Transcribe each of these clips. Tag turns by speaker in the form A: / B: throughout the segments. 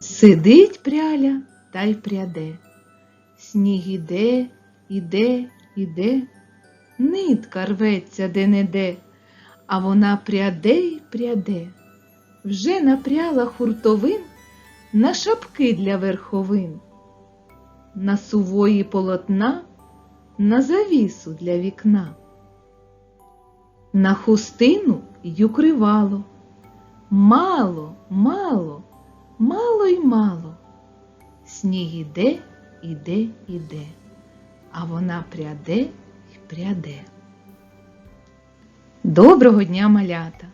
A: Сидить пряля та й пряде. Сніг іде, іде, іде, нитка рветься де-не-де, а вона пряде й пряде. Вже напряла хуртовин на шапки для верховин, на сувої полотна, на завісу для вікна, на хустину й укривало. Мало, мало, мало й мало. Сніг іде, іде, іде, а вона пряде й пряде. Доброго дня, малята!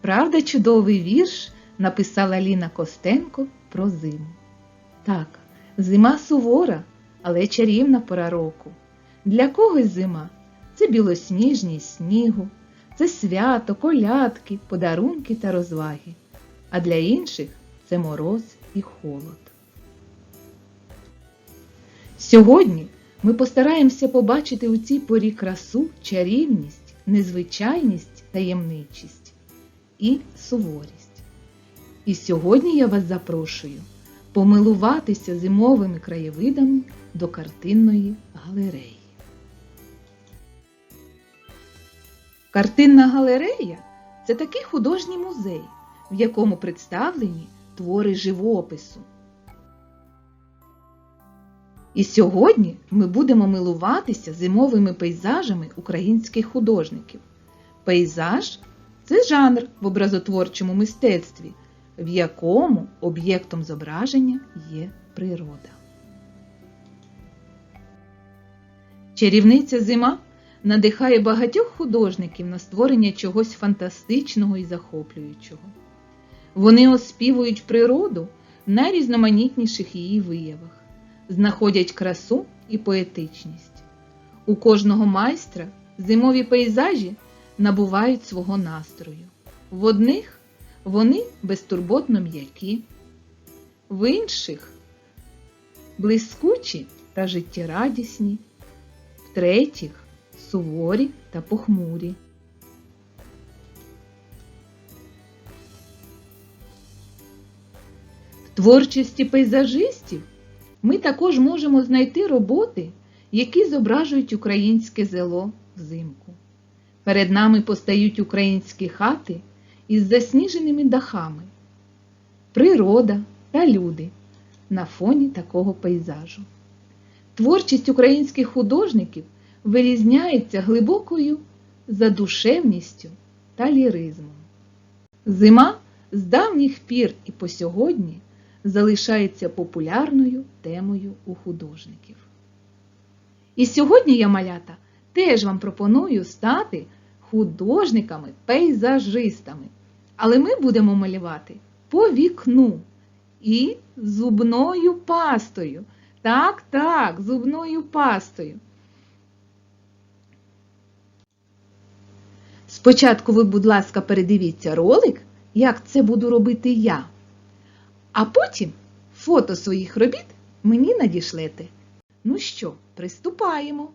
A: Правда, чудовий вірш написала Ліна Костенко про зиму. Так, зима сувора, але чарівна пора року. Для когось зима це білосніжність снігу, це свято, колядки, подарунки та розваги, а для інших це мороз і холод. Сьогодні ми постараємося побачити у цій порі красу, чарівність, незвичайність, таємничість і суворість. І сьогодні я вас запрошую помилуватися зимовими краєвидами до картинної галереї. Картинна галерея це такий художній музей, в якому представлені твори живопису. І сьогодні ми будемо милуватися зимовими пейзажами українських художників. Пейзаж це жанр в образотворчому мистецтві, в якому об'єктом зображення є природа. Чарівниця зима надихає багатьох художників на створення чогось фантастичного і захоплюючого. Вони оспівують природу в найрізноманітніших її виявах, знаходять красу і поетичність. У кожного майстра зимові пейзажі набувають свого настрою. В одних вони безтурботно м'які, в інших блискучі та життєрадісні, в третіх суворі та похмурі. В творчості пейзажистів ми також можемо знайти роботи, які зображують українське село взимку. Перед нами постають українські хати із засніженими дахами, природа та люди на фоні такого пейзажу. Творчість українських художників вирізняється глибокою задушевністю та ліризмом. Зима з давніх пір і по сьогодні залишається популярною темою у художників. І сьогодні я, малята, теж вам пропоную стати художниками-пейзажистами, але ми будемо малювати по вікну і зубною пастою. Так, так, зубною пастою. Спочатку ви, будь ласка, передивіться ролик, як це буду робити я. А потім фото своїх робіт мені надішлете. Ну що, приступаємо.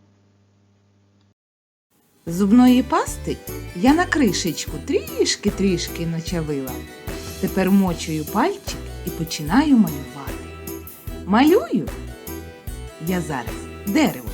A: Зубної пасти я на кришечку трішки-трішки начавила. Тепер мочую пальчик і починаю малювати. Малюю я зараз дерево.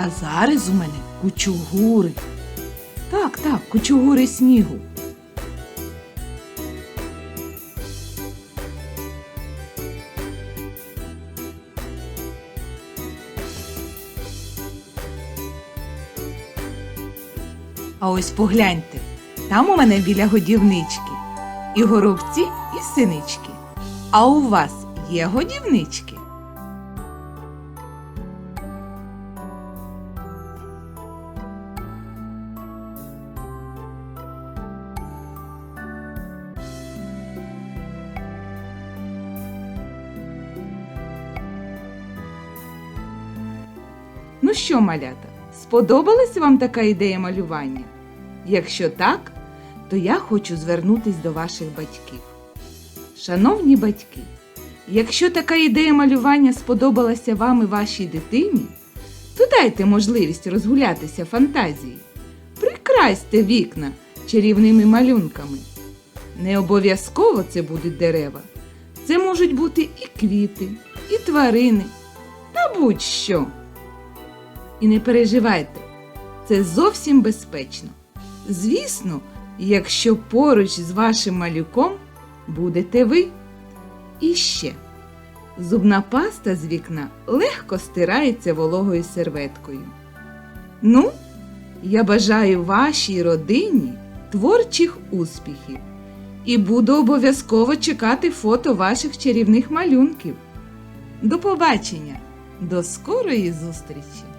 A: А зараз у мене кучугури. Так, так, кучугури снігу. А ось погляньте, там у мене біля годівнички і горобці, і синички. А у вас є годівнички? Ну що, малята, сподобалась вам така ідея малювання? Якщо так, то я хочу звернутись до ваших батьків. Шановні батьки, якщо така ідея малювання сподобалася вам і вашій дитині, то дайте можливість розгулятися фантазії. Прикрасьте вікна чарівними малюнками. Не обов'язково це будуть дерева. Це можуть бути і квіти, і тварини, та будь-що. І не переживайте, це зовсім безпечно. Звісно, якщо поруч з вашим малюком будете ви. І ще зубна паста з вікна легко стирається вологою серветкою. Ну, я бажаю вашій родині творчих успіхів і буду обов'язково чекати фото ваших чарівних малюнків. До побачення! До скорої зустрічі!